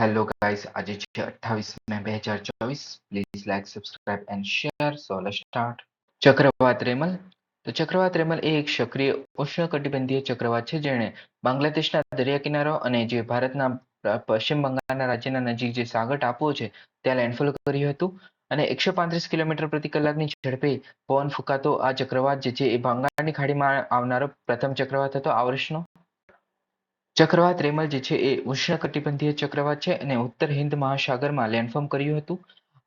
Hello guys આજે છે અઠ્ઠાવીસ મે બે હજાર ચોવીસ. Please like subscribe and share so start ચક્રવાત રેમલ. તો ચક્રવાત રેમલ એ એક સક્રિય ઉષ્ણકટિબંધીય ચક્રવાત છે, જેણે બાંગ્લાદેશના દરિયા કિનારો અને જે ભારતના પશ્ચિમ બંગાળના રાજ્યના નજીક જે સાગર ટાપુઓ છે, ત્યાં લેન્ડફોલ કર્યું હતું. અને એકસો પાંત્રીસ કિલોમીટર પ્રતિ કલાકની ઝડપે પવન ફૂંકાતો આ ચક્રવાત જે છે એ બંગાળની ખાડીમાં આવનારો પ્રથમ ચક્રવાત હતો આ વર્ષનો. ચક્રવાત રેમલ જે છે એ ઉષ્ણકટિબંધીય ચક્રવાત છે અને ઉત્તર હિન્દ મહાસાગરમાં લેન્ડફોર્મ કર્યું હતું.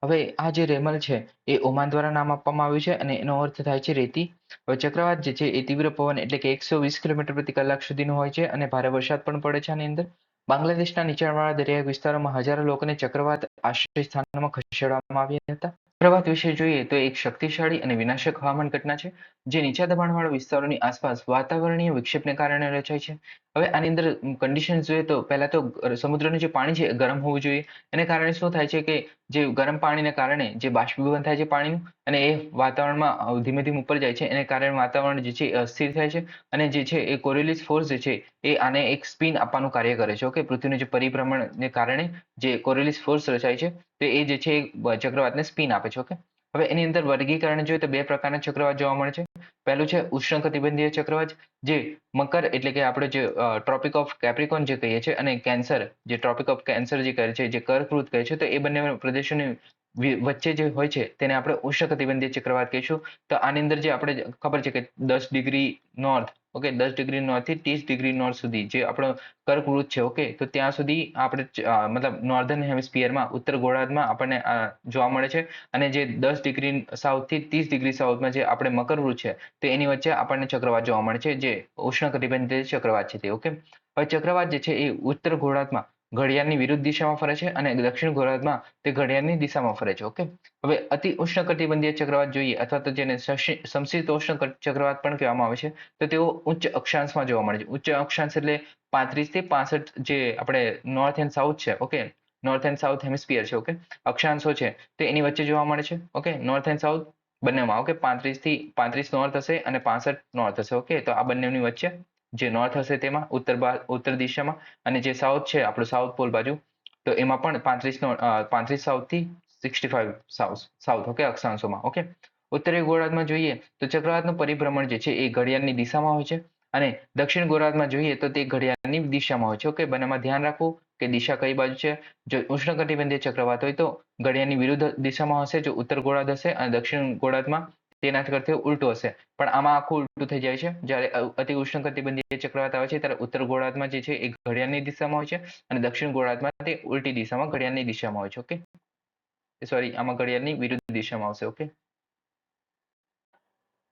હવે આ જે રેમલ છે એ ઓમાન દ્વારા નામ આપવામાં આવ્યું છે અને એનો અર્થ થાય છે રેતી. હવે ચક્રવાત જે છે એ તીવ્ર પવન એટલે કે એકસો વીસ કિલોમીટર પ્રતિ કલાક સુધીનો હોય છે અને ભારે વરસાદ પણ પડે છે આની અંદર. બાંગ્લાદેશના નીચાણવાળા દરિયાઈ વિસ્તારોમાં હજારો લોકોને ચક્રવાત આશ્રય સ્થાનોમાં ખસેડવામાં આવ્યા હતા. ચક્રવાત વિશે જોઈએ તો એક શક્તિશાળી અને વિનાશક હવામાન ઘટના છે. જે નીચા દબાણવાળા વિસ્તારોની આસપાસ વાતાવરણીય વિક્ષેપને કારણે રચાય છે. હવે આની અંદર કન્ડિશન જોઈએ તો પહેલા તો સમુદ્રનું જે પાણી છે ગરમ હોવું જોઈએ. એને કારણે શું થાય છે કે જે ગરમ પાણીને કારણે જે બાષ્પીભવન થાય છે પાણીનું અને એ વાતાવરણમાં ધીમે ધીમે ઉપર જાય છે. એને કારણે વાતાવરણ જે છે અસ્થિર થાય છે અને જે છે એ કોરિલિસ ફોર્સ જે છે એ આને એક સ્પિન આપવાનું કાર્ય કરે છે. ઓકે? પૃથ્વીનું જે પરિભ્રમણને કારણે જે કોરિલિસ ફોર્સ રચાય છે તો એ જે છે ચક્રવાતને સ્પિન આપે છે. ઓકે? હવે એની અંદર વર્ગીકરણ જોઈએ તો બે પ્રકારના ચક્રવાત જોવા મળે છે. પહેલું છે ઉષ્ણકટિબંધીય ચક્રવાત, જે મકર એટલે કે આપણે જે ટ્રોપિક ઓફ કેપ્રિકોન જે કહીએ છીએ અને કેન્સર જે ટ્રોપિક ઓફ કેન્સર જે કહે છે, જે કર્કવૃત કહે છે, તો એ બંને પ્રદેશોની વચ્ચે જે હોય છે, તેને આપણે ઉષ્ણકટિબંધીય ચક્રવાત કહીશું. તો આની અંદર જે આપણે ખબર છે કે દસ ડિગ્રી નોર્થ, ઓકે, દસ ડિગ્રી નોર્થથી ત્રીસ ડિગ્રી નોર્થ સુધી જે આપણો કર્કવૃત છે, ઓકે, તો ત્યાં સુધી આપણે મતલબ નોર્ધન હેમિસ્ફિયરમાં, ઉત્તર ગોળાર્ધમાં આપણને જોવા મળે છે. અને જે દસ ડિગ્રી સાઉથથી ત્રીસ ડિગ્રી સાઉથમાં જે આપણે મકરવૃત છે, તો એની વચ્ચે આપણને ચક્રવાત જોવા મળે છે, જે ઉષ્ણકટિબંધીય ચક્રવાત છે તે, ઓકે. હવે ચક્રવાત જે છે એ ઉત્તર ગોળાર્ધમાં ઘડિયાળની વિરુદ્ધ દિશામાં ફરે છે અને દક્ષિણ ગોળાર્ધમાં તે ઘડિયાળની દિશામાં ફરે છે ઓકે હવે અતિ ઉષ્ણકટિબંધીય ચક્રવાત જોઈએ અથવા તો જેને સમશીતોષ્ણ ચક્રવાત પણ કહેવામાં આવે છે, તો તેઓ ઉચ્ચ અક્ષાંશમાં જોવા મળે છે. ઉચ્ચ અક્ષાંશ એટલે પાંત્રીસથી પાસઠ જે આપણે નોર્થ એન્ડ સાઉથ છે okay north and south hemisphere છે ઓકે અક્ષાંશો છે, તો એની વચ્ચે જોવા મળે છે ઓકે નોર્થ એન્ડ સાઉથ બંનેમાં ઓકે પાંત્રીસથી પાંત્રીસ નોર્થ હશે અને પાસઠ નોર્થ હશે ઓકે તો આ બંનેની વચ્ચે જે નોર્થ હશે તેમાં, ઉત્તર ઉત્તર દિશામાં અને જે સાઉથ છે, આપણું સાઉથ પોલ બાજુ, તો એમાં પણ પાંત્રીસ પાંત્રીસ સાઉથથી sixty five south south okay અક્ષાંશોમાં okay ઉત્તરીય ગોળાર્ધમાં જોઈએ તો ચક્રવાતનું પરિભ્રમણ જે છે એ ઘડિયાળની દિશામાં હોય છે અને દક્ષિણ ગોળાર્ધમાં જોઈએ તો તે ઘડિયાળની દિશામાં હોય છે ઓકે બંનેમાં ધ્યાન રાખવું કે દિશા કઈ બાજુ છે? જો ઉષ્ણકટિબંધીય ચક્રવાત હોય તો ઘડિયાળની વિરુદ્ધ દિશામાં હશે, જો ઉત્તર ગોળાર્ધ હશે અને દક્ષિણ ગોળાર્ધમાં તેના કરતા ઉલટું હશે. પણ આમાં આખું ઉલટું થઈ જાય છે. જ્યારે અતિ ઉષ્ણકટિબંધીય ચક્રવાત આવે છે, ત્યારે ઉત્તર ગોળાર્ધમાં જે છે એ ઘડિયાળની દિશામાં હોય છે અને દક્ષિણ ગોળાર્ધમાં તે ઉલટી દિશામાં ઘડિયાળની દિશામાં હોય છે, ઓકે? સોરી, આમાં ઘડિયાળની વિરુદ્ધ દિશામાં આવશે, ઓકે?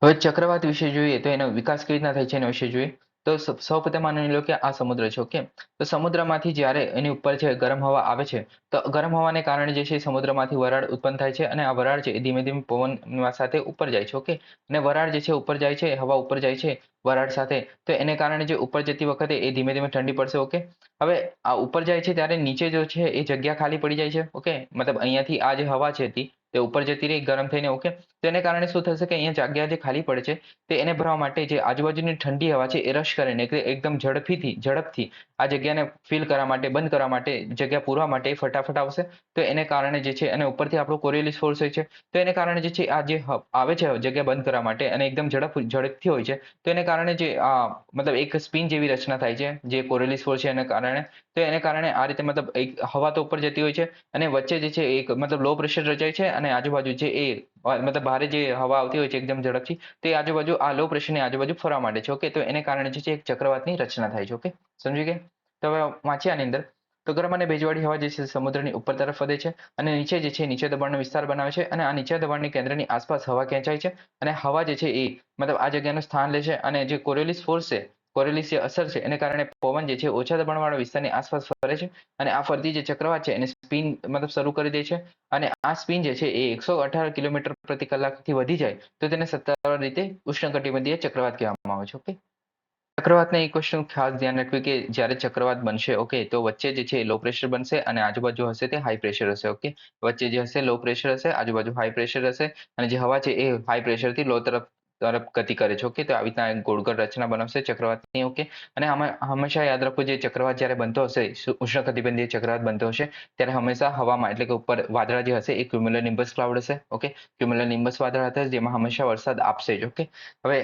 હવે ચક્રવાત વિશે જોઈએ તો એનો વિકાસ કેવી રીતના થાય છે એના વિશે જોઈએ. તો સૌપ્રથમ માની લો કે આ સમુદ્ર છે, ઓકે? તો સમુદ્રમાંથી જ્યારે એની ઉપર છે ગરમ હવા આવે છે, તો ગરમ હવાને કારણે જે છે સમુદ્રમાંથી વરાળ ઉત્પન્ન થાય છે અને આ વરાળ છે એ ધીમે ધીમે પવન સાથે ઉપર જાય છે, ઓકે? અને વરાળ જે છે ઉપર જાય છે હવા ઉપર જાય છે વરાળ સાથે, તો એને કારણે જે ઉપર જતી વખતે એ ધીમે ધીમે ઠંડી પડશે, ઓકે? હવે આ ઉપર જાય છે ત્યારે નીચે જો છે એ જગ્યા ખાલી પડી જાય છે, ઓકે? મતલબ અહીંયાથી આ જે હવા છે તે ઉપર જતી રહી, ગરમ થઈને ઓકે તેને કારણે શું થશે કે અહીંયા જગ્યા જે ખાલી પડે છે, તે એને ભરવા માટે જે આજુબાજુની ઠંડી હવા છે એ રશ કરીને એકદમ ઝડપીથી, ઝડપથી આ જગ્યાને ફિલ કરવા માટે, બંધ કરવા માટે, જગ્યા પૂરવા માટે ફટાફટ આવશે. તો એને કારણે જે છે, અને ઉપરથી આપણો કોરિયલિસ ફોર્સ હોય છે, તો એને કારણે જે છે, આ જે આવે છે, જગ્યા બંધ કરવા માટે અને એકદમ ઝડપ, ઝડપથી હોય છે, તો એને કારણે જે આ, મતલબ એક સ્પિન જેવી રચના થાય છે, જે કોરિયલિસ ફોર્સ છે એને કારણે. તો એને કારણે આ રીતે મતલબ એક હવા તો ઉપર જતી હોય છે અને વચ્ચે જે છે, એક મતલબ લો પ્રેશર રચાય છે અને આજુબાજુ જે એર મતલબ ભારે જે હવા આવતી હોય છે, એકદમ ઝડપથી, તે આજુબાજુ આ લો પ્રેશરની આજુબાજુ ફરવા માંડે છે. ઓકે તો એને કારણે છે, એક ચક્રવાતની રચના થાય છે. ઓકે સમજી ગયા? તો હવે વાંચીએ આની અંદર. તો ગરમ અને ભેજવાળી હવા જે છે, સમુદ્રની ઉપર તરફ વધે છે અને નીચે જે છે, નીચે દબાણનો વિસ્તાર બનાવે છે અને આ નીચે દબાણની કેન્દ્રની આસપાસ હવા ખેંચાય છે અને હવા જે છે, એ મતલબ આ જગ્યાનું સ્થાન લે છે અને જે કોરેલિસ ફોર્સ છે કોરેલિસ જે અસર છે. એને કારણે પવન જે છે ઓછા દબાણવાળા વિસ્તારની આસપાસ ફરે છે અને આ ફરતી જે ચક્રવાત છે એને સ્પિન મતલબ શરૂ કરી દે છે અને આ સ્પિન જે છે એ એકસો અઢાર કિલોમીટર પ્રતિ કલાકથી વધી જાય તો તેને સત્તાવાર રીતે ઉષ્ણકટિબંધીય ચક્રવાત કહેવામાં આવે છે. ઓકે? ચક્રવાતને એક વસ્તુ ખાસ ધ્યાન રાખવું કે જ્યારે ચક્રવાત બનશે, ઓકે, તો વચ્ચે જે છે લો પ્રેશર બનશે અને આજુબાજુ હશે તે હાઈ પ્રેશર હશે, ઓકે? વચ્ચે જે હશે લો પ્રેશર હશે, આજુબાજુ હાઈ પ્રેશર હશે અને જે હવા છે એ હાઈ પ્રેશરથી લો તરફ તરફ ગતિ કરે છે. ઓકે, તો આવી રીતના એક ગોળ ગોળ રચના બનાવશે ચક્રવાતની. ઓકે, અને હંમેશા યાદ રાખવું જે ચક્રવાત જ્યારે બનતો હશે ઉષ્ણકટિબંધીય ચક્રવાત બનતો હશે, ત્યારે હંમેશા હવામાં, એટલે કે ઉપર વાદળા જે હશે, એ ક્યુમ્યુલોનિમ્બસ ક્લાઉડ હશે. ઓકે ક્યુમ્યુલોનિમ્બસ વાદળા હતા, જેમાં હંમેશા વરસાદ આપશે જ. ઓકે, હવે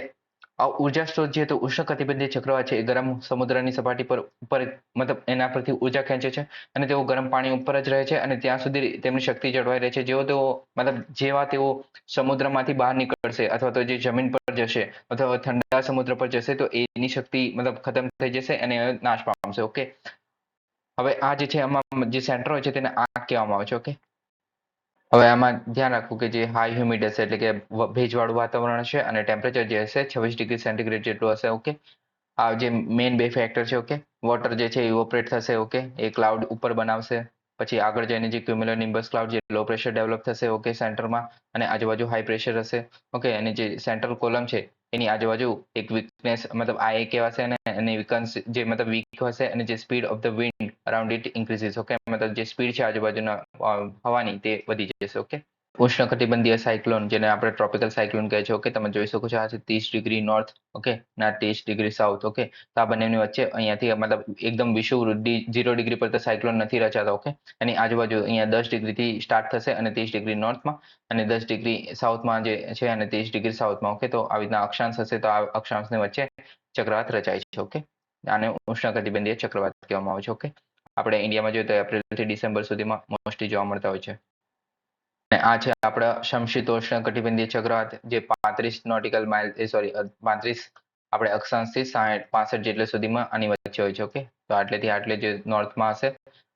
આ ઊર્જા સ્ત્રોત જે તો ઉષ્ણકટિબંધીય ચક્રવાત છે, એ ગરમ સમુદ્રની સપાટી પર ઉપર, મતલબ એના પરથી ઊર્જા ખેંચે છે અને તેઓ ગરમ પાણી ઉપર જ રહે છે અને ત્યાં સુધી તેમની શક્તિ જળવાઈ રહે છે. જેઓ તેઓ, મતલબ જેવા તેઓ સમુદ્રમાંથી બહાર નીકળશે અથવા તો જે જમીન પર જશે અથવા ઠંડા સમુદ્ર પર જશે, તો એની શક્તિ, મતલબ ખતમ થઈ જશે અને નાશ પામશે. ઓકે? હવે આ જે છે, આમાં જે સેન્ટર હોય છે, તેને આંખ કહેવામાં આવે છે. ઓકે? હવે આમાં ધ્યાન રાખવું કે જે હાઈ હ્યુમિડ હશે એટલે કે ભેજવાળું વાતાવરણ હશે અને ટેમ્પરેચર જે હશે છવ્વીસ ડિગ્રી સેન્ટીગ્રેડ જેટલું હશે ઓકે આ જે મેઇન બે ફેક્ટર છે ઓકે વોટર જે છે ઇવોપરેટ થશે ઓકે એ ક્લાઉડ ઉપર બનાવશે, પછી આગળ જઈને જે ક્યુમ્યુલોનિમ્બસ ક્લાઉડ જે લો પ્રેશર ડેવલપ થશે ઓકે સેન્ટરમાં અને આજુબાજુ હાઈ પ્રેશર હશે ઓકે અને જે સેન્ટ્રલ કોલમ છે, એની આજુબાજુ એક વીકનેસ મતલબ આ એ છે અને એની વિકન્સ જે, મતલબ વીક હશે અને જે speed of the wind around it increases okay મતલબ જે સ્પીડ છે આજુબાજુના હવાની તે વધી જશે ઓકે ઉષ્ણકટિબંધીય સાયક્લોન જેને આપણે ટ્રોપિકલ સાયક્લોન કહે છે ઓકે તમે જોઈ શકો છો, આ છે ત્રીસ ડિગ્રી નોર્થ ઓકે ના, ત્રીસ ડિગ્રી સાઉથ ઓકે તો આ બંનેની વચ્ચે અહીંયાથી, મતલબ એકદમ વિષુવવૃદ્ધિ ઝીરો ડિગ્રી પર તો સાયક્લોન નથી રચાતા ઓકે એની આજુબાજુ અહીંયા દસ ડિગ્રીથી સ્ટાર્ટ થશે અને ત્રીસ ડિગ્રી નોર્થમાં અને દસ ડિગ્રી સાઉથમાં જે છે અને ત્રીસ ડિગ્રી સાઉથમાં ઓકે તો આવી રીતના અક્ષાંશ હશે, તો આ અક્ષાંશની વચ્ચે ચક્રવાત રચાય છે ઓકે આને ઉષ્ણકટિબંધીય ચક્રવાત કહેવામાં આવે છે ઓકે આપણે ઇન્ડિયામાં જોઈએ તો એપ્રિલથી ડિસેમ્બર સુધીમાં મોસ્ટલી જોવા મળતા હોય છે. અને આ છે આપણા સમશીતોષ્ણ કટિબંધીય ચક્રવાત, જે પાંત્રીસ નોટિકલ માઇલ સોરી પાંત્રીસ, આપણે અક્ષાંશથી સાઠ પાસઠ જેટલે સુધીમાં આની વચ્ચે હોય છે ઓકે તો આટલેથી આટલે જે નોર્થમાં હશે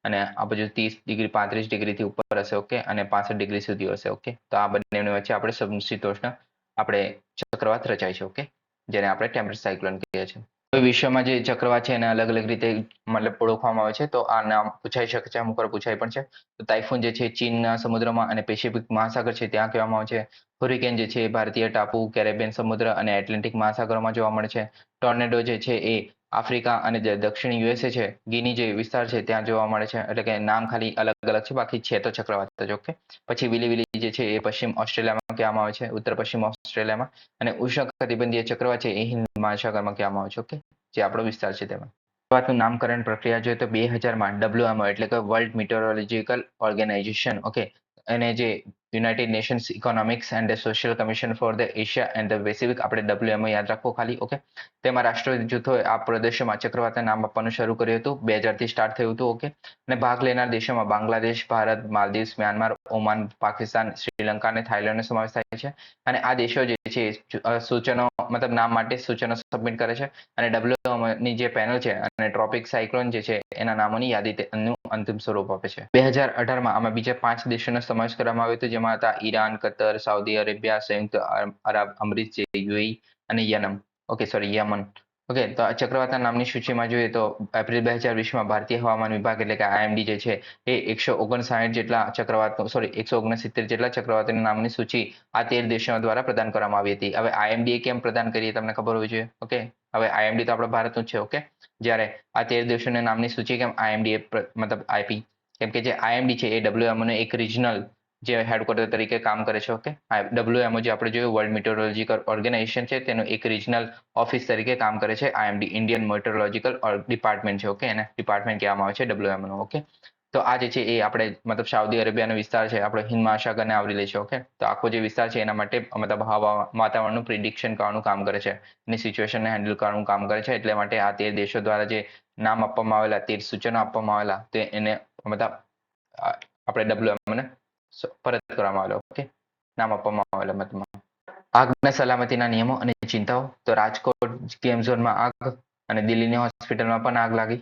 અને આ બાજુ ત્રીસ ડિગ્રી, પાંત્રીસ ડિગ્રીથી ઉપર હશે ઓકે અને પાસઠ ડિગ્રી સુધી હશે ઓકે તો આ બંનેની વચ્ચે આપણે સમશીતોષ્ણ આપણે ચક્રવાત રચાય છે ઓકે જેને આપણે ટેમ્પરેટ સાયક્લોન કહીએ છીએ. વિશ્વમાં જે ચક્રવાત છે એને અલગ અલગ રીતે મતલબ ઓળખવામાં આવે છે, તો આ નામ પૂછાઈ શકે છે, અમુક વાર પૂછાય પણ છે. તો તાઇફોન જે છે ચીનના સમુદ્રમાં અને પેસિફિક મહાસાગર છે ત્યાં કહેવામાં આવે છે. હુરિકેન જે છે ભારતીય ટાપુ, કેરેબિયન સમુદ્ર અને એટલાન્ટિક મહાસાગરોમાં જોવા મળે છે. ટોર્નેડો જે છે એ આફ્રિકા અને જે દક્ષિણ યુએસએ છે, ગીની જે વિસ્તાર છે, ત્યાં જોવા મળે છે. એટલે કે નામ ખાલી અલગ અલગ છે, બાકી છે તો ચક્રવાત જ, ઓકે? પછી વિલી વિલી જે છે, એ પશ્ચિમ ઓસ્ટ્રેલિયામાં કહેવામાં આવે છે ઉત્તર પશ્ચિમ ઓસ્ટ્રેલિયામાં. અને ઉષ્ણકટિબંધીય ચક્રવાત છે, એ હિન્દ મહાસાગરમાં કહેવામાં આવે છે, ઓકે? જે આપણો વિસ્તાર છે તેમાં. વાતનું નામકરણ પ્રક્રિયા જોઈએ તો બે હજારમાં ડબ્લ્યુએમઓ એટલે કે વર્લ્ડ મિટોરોલોજીકલ ઓર્ગેનાઇઝેશન ઓકે? અને જે United Nations economics and social commission for the Asia and the Pacific આપણે ડબ્લ્યુએમઓ યાદ રાખવું ખાલી ઓકે તેમાં રાષ્ટ્રીય જૂથોએ આ પ્રદેશોમાં ચક્રવાતના નામ આપવાનું શરૂ કર્યું હતું. બે હજારથી સ્ટાર્ટ થયું હતું ઓકે અને ભાગ લેનાર દેશોમાં બાંગ્લાદેશ, ભારત, માલદીવ્સ, મ્યાનમાર, ઓમાન, પાકિસ્તાન, શ્રીલંકા અને થાઇલેન્ડનો સમાવેશ થાય છે. અને આ દેશો જે છે સૂચનો, મતલબ નામ માટે સૂચનો સબમિટ કરે છે. અને ડબ્લ્યુએમઓની જે પેનલ છે અને ટ્રોપિક સાયક્લોન જે છે, એના નામોની યાદી તેનું અંતિમ સ્વરૂપ આપે છે. બે હજાર અઢારમાં આમાં બીજા પાંચ દેશોનો સમાવેશ કરવામાં આવ્યો હતો જેમાં હતા ઈરાન, કતર, સાઉદી અરેબિયા, સંયુક્ત અરબ અમરીત યુએઈ અને યનમ ઓકે સોરી યમન. ઓકે તો આ ચક્રવાતના નામની સૂચિમાં જોઈએ તો એપ્રિલ બે હજાર વીસમાં ભારતીય હવામાન વિભાગ એટલે કે આઈએમડી જે છે, એ એકસો ઓગણસાઠ જેટલા ચક્રવાત સોરી એકસો ઓગણસિત્તેર જેટલા ચક્રવાતોના નામની સૂચિ આ તેર દેશો દ્વારા પ્રદાન કરવામાં આવી હતી. હવે આઈએમડી કેમ પ્રદાન કરીએ તમને ખબર હોવી જોઈએ? ઓકે હવે આઈએમડી તો આપણા ભારતનું છે ઓકે જ્યારે આ તેર દેશોના નામની સૂચિ કેમ આઈએમડી મતલબ આઈપી કેમ કે જે આઈએમડી છે એ ડબ્લ્યુએમઓ નો એક રિજનલ જે હેડક્વાર્ટર તરીકે કામ કરે છે ઓકે ડબ્લ્યુએમઓ જે આપણે જોયું વર્લ્ડ મિટોરોલોજીકલ ઓર્ગેનાઇઝેશન છે, તેનું એક રિજનલ ઓફિસ તરીકે કામ કરે છે આઈએમડી ઇન્ડિયન મેટ્રોલોજીકલ ડિપાર્ટમેન્ટ છે ઓકે એને ડિપાર્ટમેન્ટ કહેવામાં આવે છે ડબ્લ્યુએમઓ નું ઓકે તો આ જે છે એ આપણે, મતલબ સાઉદી અરેબિયાનો વિસ્તાર છે, આપણે હિન્દ મહાસાગરને આવરી લે છે ઓકે તો આખો જે વિસ્તાર છે, એના માટે, મતલબ હવા, વાતાવરણનું પ્રિડિક્શન કરવાનું કામ કરે છે એની સિચ્યુએશનને હેન્ડલ કરવાનું કામ કરે છે, એટલે માટે આ તેર દેશો દ્વારા જે નામ આપવામાં આવેલા તેર સૂચનો આપવામાં આવેલા, તે એને, મતલબ આપણે ડબ્લ્યુએમઓ ને સ- પરત કરવામાં આવેલો ઓકે નામ આપવામાં આવેલા મતમાં આગના સલામતીના નિયમો અને ચિંતાઓ તો રાજકોટ ગેમ ઝોનમાં આગ અને દિલ્હીની હોસ્પિટલમાં પણ આગ લાગી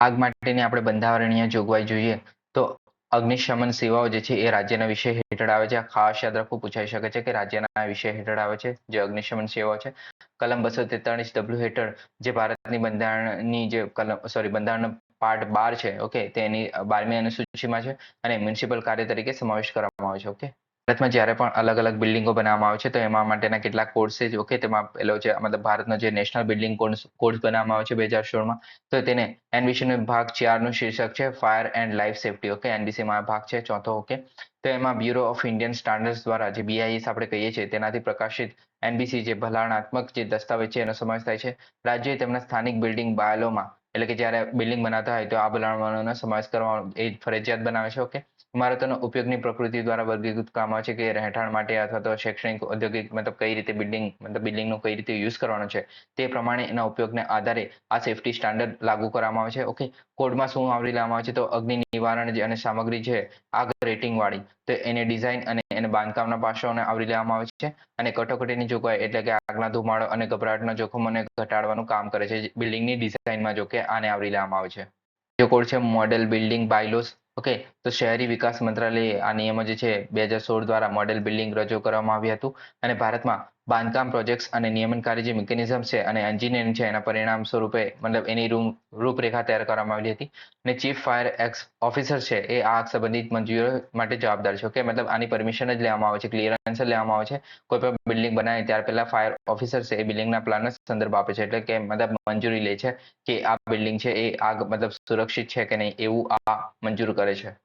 આગ માટેની આપણે બંધારણીય જોગવાઈ જોઈએ તો અગ્નિશમન સેવાઓ જે છે એ રાજ્યના વિષય હેઠળ આવે છે ખાસ યાદ રાખવું પૂછાઈ શકે છે કે રાજ્યના વિષય હેઠળ આવે છે જે અગ્નિશમન સેવાઓ છે કલમ બસો તેતાળીસ ડબલ્યુ હેઠળ જે ભારતની બંધારણની જે કલમ સોરી બંધારણ પાર્ટ બાર છે ઓકે તેની બારમી અનુસૂચિમાં છે અને મ્યુનિસિપલ કાર્ય તરીકે સમાવેશ કરવામાં આવે છે ઓકે ભારતમાં જ્યારે પણ અલગ અલગ બિલ્ડિંગો બનાવવામાં આવે છે, તો એમાં માટેના કેટલાક કોર્સ છે ઓકે તેમાં પેલો છે મતલબ ભારતનો જે નેશનલ બિલ્ડિંગ કોર્સ કોર્સ બનાવવામાં આવે છે બે હજાર સોળમાં, તો તેને એનબીસી ભાગ ચારનું શીર્ષક છે fire and life safety okay એનબીસીમાં ભાગ છે, ચોથો ઓકે તો એમાં બ્યુરો ઓફ ઇન્ડિયન સ્ટાન્ડર્ડ્સ દ્વારા જે બીઆઈએસ આપણે કહીએ છીએ, તેનાથી પ્રકાશિત એનબીસી જે ભલાણાત્મક જે દસ્તાવેજ છે, એનો સમાવેશ થાય છે. રાજ્યએ તેમના સ્થાનિક બિલ્ડિંગ બાયલોમાં એટલે કે જ્યારે બિલ્ડિંગ બનાવતા હોય તો આ ભલામણોનો સમાવેશ કરવાનો એ ફરજિયાત બનાવે છે ઓકે ઇમારતોનો ઉપયોગની પ્રકૃતિ દ્વારા વર્ગીકૃત કરવામાં આવે છે કે રહેઠાણ માટે અથવા તો શૈક્ષણિક, ઔદ્યોગિક, મતલબ કઈ રીતે બિલ્ડિંગ, મતલબ બિલ્ડિંગનો કઈ રીતે યુઝ કરવાનો છે, તે પ્રમાણે એના ઉપયોગને આધારે આ સેફ્ટી સ્ટાન્ડર્ડ લાગુ કરવામાં આવે છે. ઓકે, કોડમાં શું આવરી લેવામાં આવે છે? તો અગ્નિ નિવારણ જે અને સામગ્રી છે આગ રેટિંગ વાળી તો એને ડિઝાઇન અને એને બાંધકામના પાસાઓને આવરી લેવામાં આવે છે અને કટોકટીની જોગવાઈ એટલે કે આગના ધુમાડો અને ગભરાટના જોખમોને ઘટાડવાનું કામ કરે છે. બિલ્ડિંગની ડિઝાઇનમાં જો કે આને આવરી લેવામાં આવે છે. બીજો કોડ છે, મોડેલ બિલ્ડિંગ બાયલોસ ઓકે તો શહેરી વિકાસ મંત્રાલયે આ નિયમો જે છે, બે હજાર સોળ દ્વારા મોડેલ બિલ્ડિંગ રજૂ કરવામાં આવ્યું હતું. અને ભારતમાં બાંધકામ પ્રોજેક્ટ્સ અને નિયમનકારી જે મિકેનિઝમ છે અને એન્જિનિયરિંગ છે, એના પરિણામ સ્વરૂપે મતલબ એની રૂમ, રૂપરેખા તૈયાર કરવામાં આવી હતી. અને ચીફ ફાયર એક્સ ઓફિસર છે, એ આગ સંબંધિત મંજૂરીઓ માટે જવાબદાર છે. ઓકે મતલબ આની પરમિશન જ લેવામાં આવે છે ક્લિયરન્સ લેવામાં આવે છે. કોઈ પણ બિલ્ડિંગ બનાવે, ત્યાર પહેલા ફાયર ઓફિસર છે, એ બિલ્ડિંગના પ્લાનનો સંદર્ભ આપે છે. એટલે કે મતલબ મંજૂરી લે છે કે આ બિલ્ડિંગ છે, એ આગ મતલબ સુરક્ષિત છે કે નહીં, એવું આ મંજૂર કરે છે.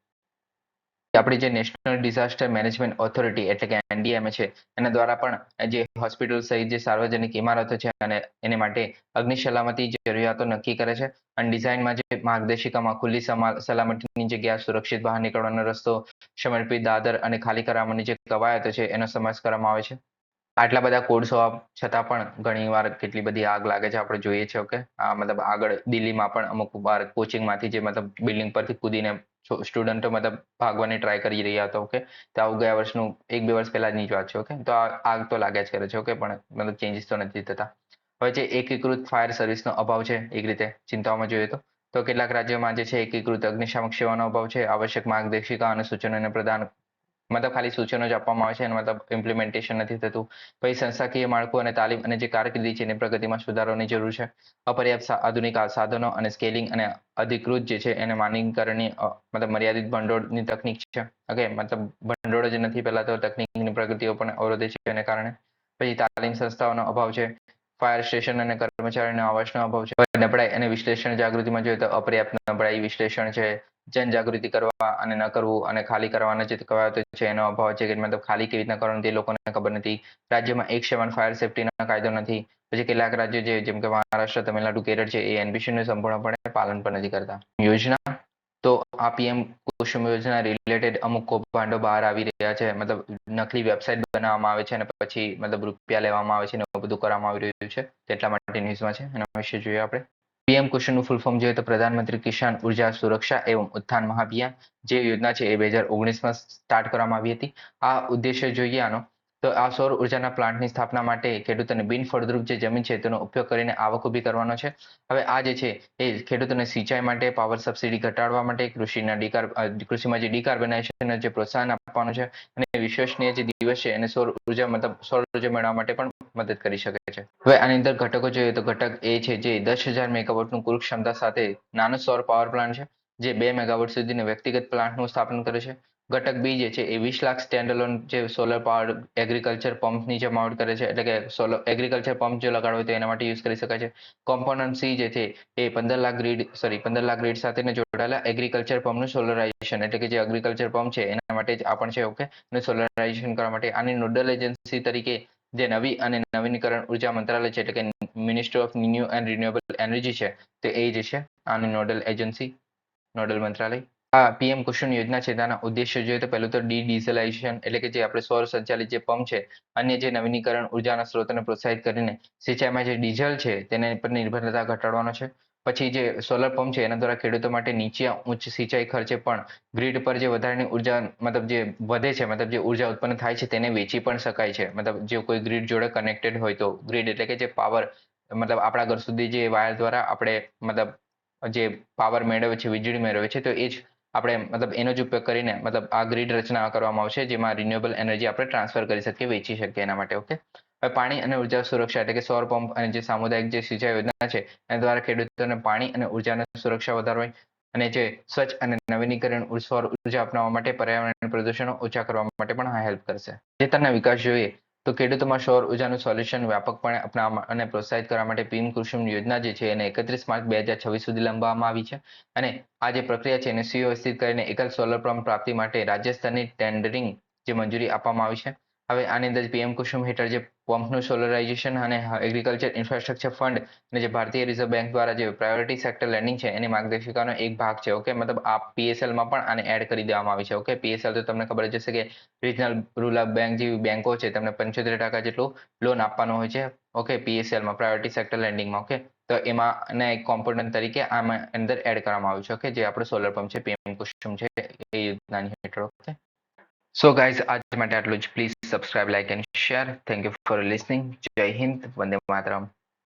આપણી જે નેશનલ ડિઝાસ્ટર મેનેજમેન્ટ ઓથોરિટી એટલે કે એનડીએમએ છે, એના દ્વારા પણ જે હોસ્પિટલ સહિત જે સાર્વજનિક ઇમારતો છે અને એને માટે અગ્નિ સલામતી જરૂરિયાતો નક્કી કરે છે. અને ડિઝાઇનમાં જે માર્ગદર્શિકામાં ખુલ્લી સલામતીની જગ્યા, સુરક્ષિત બહાર નીકળવાનો રસ્તો, સમર્પિત દાદર અને ખાલી કરાવવાની જે કવાયતો છે, એનો સમાવેશ કરવામાં આવે છે. આટલા બધા કોડ્સ હોવા છતાં પણ ઘણી વાર કેટલી બધી આગ લાગે છે આપણે જોઈએ છે કે આ મતલબ આગળ દિલ્હીમાં પણ અમુક વાર કોચિંગમાંથી જે મતલબ બિલ્ડિંગ પરથી કૂદીને સ્ટુડન્ટો મતલબ ભાગવાની ટ્રાય કરી રહ્યા હતા ઓકે તો આવું ગયા વર્ષનું, એક બે વર્ષ પહેલાની જ વાત છે ઓકે તો આગ તો લાગ્યા જ કરે છે ઓકે પણ મતલબ ચેન્જીસ તો નથી થતા. હવે જે એકીકૃત ફાયર સર્વિસનો અભાવ છે, એક રીતે ચિંતાઓમાં જોઈએ તો તો કેટલાક રાજ્યોમાં જે છે, એકીકૃત અગ્નિશામક સેવાનો અભાવ છે, આવશ્યક માર્ગદર્શિકા અને સૂચનોને પ્રદાન મતલબ ખાલી સૂચનો જ આપવામાં આવે છે અને મતલબ ઇમ્પ્લિમેન્ટેશન નથી થતું. પછી સંસ્થાકીય માળખું અને તાલીમ અને જે કારકિર્દી છે એની પ્રગતિમાં સુધારોની જરૂર છે. અપર્યાપ્ત આધુનિક સાધનો અને સ્કેલિંગ અને અધિકૃત જે છે એને માનીકરણની મતલબ મર્યાદિત ભંડોળની તકનીક છે. ઓકે મતલબ ભંડોળ જ નથી પહેલા તો તકનીકની પ્રગતિઓ પણ અવરોધે છે એને કારણે. પછી તાલીમ સંસ્થાઓનો અભાવ છે. ફાયર સ્ટેશન અને કર્મચારીના આવાસનો અભાવ છે. નબળાઈ અને વિશ્લેષણ જાગૃતિમાં જોઈએ તો અપર્યાપ્ત નબળાઈ વિશ્લેષણ છે. જનજાગૃતિ કરવા અને ન કરવું અને ખાલી કરવાના જે કવાયતો છે એનો અભાવ છે કે મતલબ ખાલી કેવી રીતના કરવાનું તે લોકોને ખબર નથી. રાજ્યમાં એક સેવન ફાયર સેફ્ટીનો કાયદો નથી. પછી કેટલાક રાજ્યો છે, જેમ કે મહારાષ્ટ્ર, તમિલનાડુ, કેરળ છે, એ એનબીસીનું સંપૂર્ણપણે પાલન પણ નથી કરતા. યોજના? તો આ પીએમ કુસુમ યોજના રિલેટેડ અમુક કૌભાંડો બહાર આવી રહ્યા છે. મતલબ નકલી વેબસાઇટ બનાવવામાં આવે છે અને પછી મતલબ રૂપિયા લેવામાં આવે છે ને એવું બધું કરવામાં આવી રહ્યું છે. તેટલા માટે ન્યૂઝમાં છે. એના વિશે જોઈએ આપણે. પીએમ કુશનનું ફૂલ ફોર્મ જોઈએ તો પ્રધાનમંત્રી કિસાન ઊર્જા સુરક્ષા એવં ઉત્થાન મહાભિયાન જે યોજના છે એ બે હજાર ઓગણીસમાં સ્ટાર્ટ કરવામાં આવી હતી. આ ઉદ્દેશ્ય જોઈએ આનો. તો આ સૌર ઉર્જાના પ્લાન્ટની સ્થાપના માટે ખેડૂતોને બિન ફળદ્રુપ જે જમીન છે તેનો ઉપયોગ કરીને આવક ઊભી કરવાનો છે. હવે આ જે છે એ ખેડૂતોને સિંચાઈ માટે પાવર સબસિડી ઘટાડવા માટે, કૃષિના ડીકાર કૃષિમાં જે ડીકાર્બનાઇઝેશન જે પ્રોત્સાહન આપવાનું છે અને વિશ્વસનીય જે દિવસ છે એને સૌર ઊર્જા મતલબ સૌર ઊર્જા મેળવવા માટે પણ મદદ કરી શકે છે. હવે આની અંદર ઘટકો જોઈએ તો ઘટક એ છે જે દસ હજાર મેગાવોટનું કુલ ક્ષમતા સાથે નાનો સૌર પાવર પ્લાન્ટ છે, જે બે મેગાવોટ સુધીના વ્યક્તિગત પ્લાન્ટનું સ્થાપન કરે છે. ઘટક બી જે છે એ વીસ લાખ સ્ટેન્ડલોન જે સોલર પાવર એગ્રીકલ્ચર પંપની જમાવટ કરે છે. એટલે કે સોલર એગ્રીકલ્ચર પંપ જો લગાડવો હોય તો એના માટે યુઝ કરી શકાય છે. કોમ્પોનન્ટ સી જે છે એ પંદર લાખ ગ્રીડ સોરી પંદર લાખ ગ્રીડ સાથે જોડાયેલા એગ્રીકલ્ચર પંપનું સોલરાઇઝેશન એટલે કે જે એગ્રીકલ્ચર પંપ છે, એના માટે જ આ પણ છે ઓકે અને સોલરાઇઝેશન કરવા માટે આની નોડલ એજન્સી તરીકે જે નવી અને નવીનીકરણ ઊર્જા મંત્રાલય છે, એટલે કે ministry of new and renewable energy છે, તે એ જ છે, આની નોડલ એજન્સી, નોડલ મંત્રાલય. આ પીએમ કુસુમ યોજના છે, તેના ઉદ્દેશ્ય જોઈએ તો પહેલું તો ડી ડીઝલાઇઝેશન એટલે કે જે આપણે સૌર સંચાલિત જે પંપ છે, અન્ય જે નવીનીકરણ ઉર્જાના સ્ત્રોતોને પ્રોત્સાહિત કરીને સિંચાઈમાં જે ડીઝલ છે, તેને પર નિર્ભરતા ઘટાડવાનો છે. પછી જે સોલર પંપ છે, એના દ્વારા ખેડૂતો માટે નીચે ઉચ્ચ સિંચાઈ ખર્ચે પણ ગ્રીડ પર જે વધારાની ઊર્જા, મતલબ જે વધે છે, મતલબ જે ઊર્જા ઉત્પન્ન થાય છે, તેને વેચી પણ શકાય છે. મતલબ જે કોઈ ગ્રીડ જોડે કનેક્ટેડ હોય તો ગ્રીડ એટલે કે જે પાવર મતલબ આપણા ઘર સુધી જે વાયર દ્વારા આપણે, મતલબ જે પાવર મેળવે છે, વીજળી મેળવે છે, તો એ જ આપણે, મતલબ એનો જ ઉપયોગ કરીને, મતલબ આ ગ્રીડ રચના કરવામાં આવશે, જેમાં રિન્યુએબલ એનર્જી આપણે ટ્રાન્સફર કરી શકીએ, વેચી શકીએ એના માટે ઓકે પાણી અને ઊર્જા સુરક્ષા એટલે કે સૌર પંપ અને જે સામુદાયિક જે સિંચાઈ યોજના છે, એના દ્વારા ખેડૂતોને પાણી અને ઉર્જાની સુરક્ષા વધારવી અને જે સ્વચ્છ અને નવીનીકરણ સૌર ઊર્જા અપનાવવા માટે પર્યાવરણ પ્રદૂષણો ઓછા કરવા માટે પણ હેલ્પ કરશે. ખેતરના વિકાસ જોઈએ તો ખેડૂતોમાં સૌર ઉર્જાનું સોલ્યુશન વ્યાપકપણે અપનાવવા અને પ્રોત્સાહિત કરવા માટે પીએમ કુસુમ યોજના જે છે એને એકત્રીસ માર્ચ બે હજાર છવ્વીસ સુધી લંબાવવામાં આવી છે અને આ જે પ્રક્રિયા છે એને સુવ્યવસ્થિત કરીને એકલ સોલર પંપ પ્રાપ્તિ માટે રાજ્ય સ્તરની ટેન્ડરિંગ જે મંજૂરી આપવામાં આવી છે હવે આની અંદર પીએમ કુસુમ હેઠળ જે પંપનું સોલરાઇઝેશન અને એગ્રીકલ્ચર ઇન્ફ્રાસ્ટ્રક્ચર ફંડ અને જે ભારતીય રિઝર્વ બેંક દ્વારા જે પ્રાયોરિટી સેક્ટર લેન્ડિંગ છે, એની માર્ગદર્શિકાનો એક ભાગ છે ઓકે મતલબ આ પીએસએલમાં પણ આને એડ કરી દેવામાં આવી છે ઓકે પીએસએલ તો તમને ખબર જ હશે કે રિજનલ રૂરલ બેંક જેવી બેંકો છે, તમને પંચોતેર ટકા જેટલું લોન આપવાનું હોય છે ઓકે પીએસએલમાં પ્રાયોરિટી સેક્ટર લેન્ડિંગમાં ઓકે તો એમાં અને એક કોમ્પોનન્ટ તરીકે આમાં અંદર એડ કરવામાં આવ્યું છે ઓકે જે આપણો સોલર પંપ છે પીએમ કુસુમ છે, એ યોજનાની હેઠળ ઓકે સો ગાઈઝ આજ માટે આટલું જ please subscribe like and share thank you for listening જય હિન્દ વંદે માતરમ